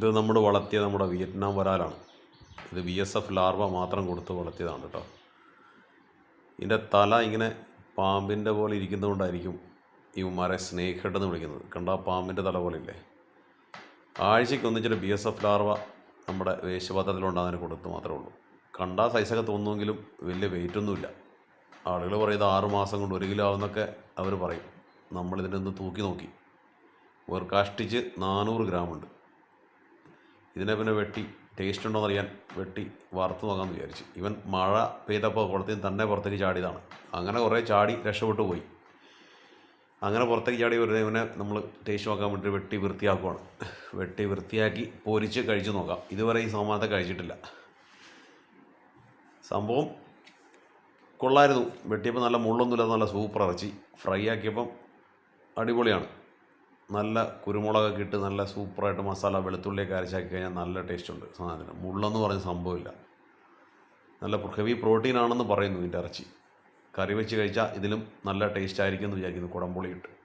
ഇത് നമ്മൾ വളർത്തിയ നമ്മുടെ വിയറ്റ്നാം വരാലാണ്. ഇത് വി എസ് എഫ് ലാർവ മാത്രം കൊടുത്ത് വളർത്തിയതാണ് കേട്ടോ. ഇതിന്റെ തല ഇങ്ങനെ പാമ്പിന്റെ പോലെ ഇരിക്കുന്നതുകൊണ്ടായിരിക്കും ഇവന്മാരെ സ്നേക്ക് ഹെഡ് എന്ന് വിളിക്കുന്നത്. കണ്ട പാമ്പിന്റെ തല പോലെ ഇല്ലേ? ആഴ്ചയ്ക്ക് ഒന്നിച്ചിട്ട് ബി എസ് എഫ് ലാർവ നമ്മുടെ വേശ്യപാത്രത്തിലുണ്ടാകുന്നതിന് കൊടുത്ത് മാത്രമേ ഉള്ളൂ. കണ്ടാൽ സൈസൊക്കെ തോന്നുമെങ്കിലും വലിയ വെയിറ്റൊന്നുമില്ല ആളുകൾ പറയുന്നത് ആറ് മാസം കൊണ്ട് ഒരു കിലോ ആവുന്നൊക്കെ അവർ പറയും. നമ്മളിതിന്റെ ഒന്ന് തൂക്കി നോക്കി. ഒരു കഷ്ടിച്ച് നാനൂറ് ഗ്രാമുണ്ട് ഇതിനെ പിന്നെ വെട്ടി ടേസ്റ്റ് ഉണ്ടോ എന്നറിയാൻ വെട്ടി വറുത്ത് നോക്കാമെന്ന് വിചാരിച്ചു. ഇവൻ മഴ പെയ്തപ്പോൾ കുളത്തിൽ തന്നെ പുറത്തേക്ക് ചാടിയതാണ്. അങ്ങനെ കുറേ ചാടി രക്ഷപ്പെട്ടു പോയി. അങ്ങനെ പുറത്തേക്ക് ചാടി വരുന്ന ഇവനെ നമ്മൾ ടേസ്റ്റ് നോക്കാൻ വേണ്ടി വെട്ടി വൃത്തിയാക്കുവാണ്. വെട്ടി വൃത്തിയാക്കി പൊരിച്ച് കഴിച്ച് നോക്കാം. ഇതുവരെ ഈ സമാനത്തെ കഴിച്ചിട്ടില്ല. സംഭവം കൊള്ളായിരുന്നു. വെട്ടിയപ്പോൾ നല്ല മുള്ളൊന്നുമില്ല നല്ല സൂപ്പർ ഇറച്ചി. ഫ്രൈ ആക്കിയപ്പം അടിപൊളിയാണ്. നല്ല കുരുമുളകൊക്കെ ഇട്ട് നല്ല സൂപ്പറായിട്ട് മസാല വെളുത്തുള്ളിയൊക്കെ അരച്ചാക്കി കഴിഞ്ഞാൽ നല്ല ടേസ്റ്റ് ഉണ്ട് സാധനത്തിന്. മുള്ളെന്ന് പറഞ്ഞ സംഭവമില്ല. നല്ല ഹെവി പ്രോട്ടീൻ ആണെന്ന് പറയുന്നു ഇതിന്റെ ഇറച്ചി. കറി വെച്ച് കഴിച്ചാൽ ഇതിലും നല്ല ടേസ്റ്റ് ആയിരിക്കും എന്ന് വിചാരിക്കുന്നു കുടംപുളി ഇട്ട്.